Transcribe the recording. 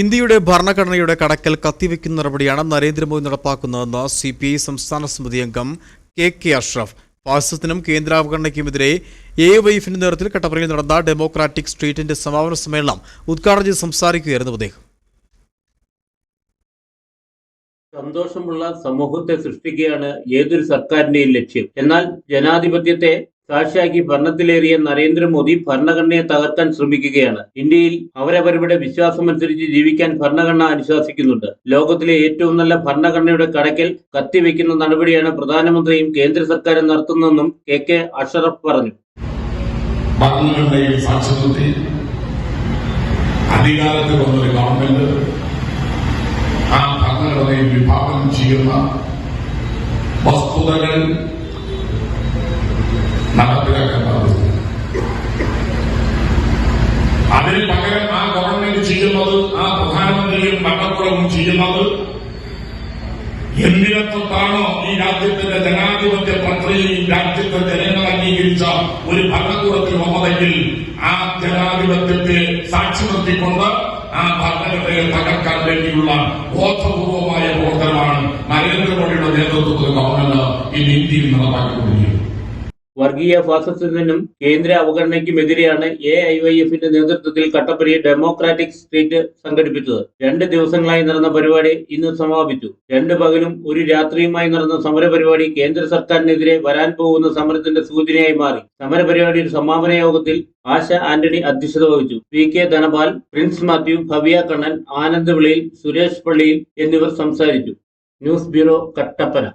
ഇന്ത്യയുടെ ഭരണഘടനയുടെ കടക്കൽ കത്തിവെക്കുന്ന നടപടിയാണ് നരേന്ദ്രമോദി നടപ്പാക്കുന്നതെന്ന് സി പി ഐ സംസ്ഥാന സമിതി അംഗം കെ കെ അഷ്റഫ്. ഫാസിസത്തിനും കേന്ദ്രാവഗണനയ്ക്കുമെതിരെ എ വൈഫിന്റെ നേതൃത്വത്തിൽ കട്ടപ്പനയിൽ നടന്ന ഡെമോക്രാറ്റിക് സ്ട്രീറ്റിന്റെ സമാപന സമ്മേളനം ഉദ്ഘാടനം ചെയ്ത് സംസാരിക്കുകയായിരുന്നു അദ്ദേഹം. സന്തോഷമുള്ള സമൂഹത്തെ സൃഷ്ടിക്കുകയാണ് ഏതൊരു സർക്കാരിന്റെയും ലക്ഷ്യം. എന്നാൽ ജനാധിപത്യത്തെ സാക്ഷിയാക്കി ഭരണത്തിലേറിയ നരേന്ദ്രമോദി ഭരണഘടനയെ തകർക്കാൻ ശ്രമിക്കുകയാണ്. ഇന്ത്യയിൽ അവരവരുടെ വിശ്വാസമനുസരിച്ച് ജീവിക്കാൻ ഭരണഘടന അനുശാസിക്കുന്നുണ്ട്. ലോകത്തിലെ ഏറ്റവും നല്ല ഭരണഘടനയുടെ കടക്കൽ കത്തിവെക്കുന്ന നടപടിയാണ് പ്രധാനമന്ത്രിയും കേന്ദ്ര സർക്കാരും നടത്തുന്നതെന്നും കെ കെ അഷറഫ് പറഞ്ഞു. അധികാരത്തിൽ വന്നൊരു ഗവൺമെന്റ് ഭരണഘടനയിൽ വിഭാവനം ചെയ്യുന്ന വസ്തുതകൾ നടപ്പിലാക്കാൻ പാടില്ല അതിന് പകരം ആ ഗവൺമെന്റ് ചെയ്യുന്നത് ആ പ്രധാനമന്ത്രിയും ഭരണകൂടവും ചെയ്യുന്നത് എന്തിനെ തൊട്ടാണോ ഈ രാജ്യത്തിന്റെ ജനാധിപത്യ പ്രക്രിയയിൽ രാജ്യത്തെ ജനങ്ങൾ അംഗീകരിച്ച ഒരു ഭരണകൂടത്തിൽ വന്നതെങ്കിൽ ആ ജനാധിപത്യത്തെ സാക്ഷി നിർത്തിക്കൊണ്ട് ആ ഭരണഘടനയെ തകർക്കാൻ വേണ്ടിയുള്ള ബോധപൂർവമായ പ്രവർത്തനമാണ് നരേന്ദ്രമോദിയുടെ നേതൃത്വത്തിൽ ഗവൺമെന്റ് ഇന്ന് ഇന്ത്യയിൽ നടപ്പാക്കിക്കൊണ്ടിരിക്കുന്നത് വർഗീയ ഫാസിസത്തിനും കേന്ദ്ര അവഗണനയ്ക്കുമെതിരെയാണ് എ ഐ വൈ എഫിന്റെ നേതൃത്വത്തിൽ കട്ടപ്പനയിൽ ഡെമോക്രാറ്റിക് സ്ട്രീറ്റ് സംഘടിപ്പിച്ചത്. രണ്ട് ദിവസങ്ങളായി നടന്ന പരിപാടി ഇന്ന് സമാപിച്ചു. രണ്ട് പകലും ഒരു രാത്രിയുമായി നടന്ന സമരപരിപാടി കേന്ദ്ര സർക്കാരിനെതിരെ വരാൻ പോകുന്ന സമരത്തിന്റെ സൂചനയായി മാറി. സമരപരിപാടിയുടെ സമാപന യോഗത്തിൽ ആശ ആന്റണി അധ്യക്ഷത വഹിച്ചു. പി കെ ധനപാൽ പ്രിൻസ് മാത്യു ഭവ്യ കണ്ണൻ ആനന്ദ് വിളയിൽ സുരേഷ് പള്ളിയിൽ എന്നിവർ സംസാരിച്ചു. News bureau Kattappana.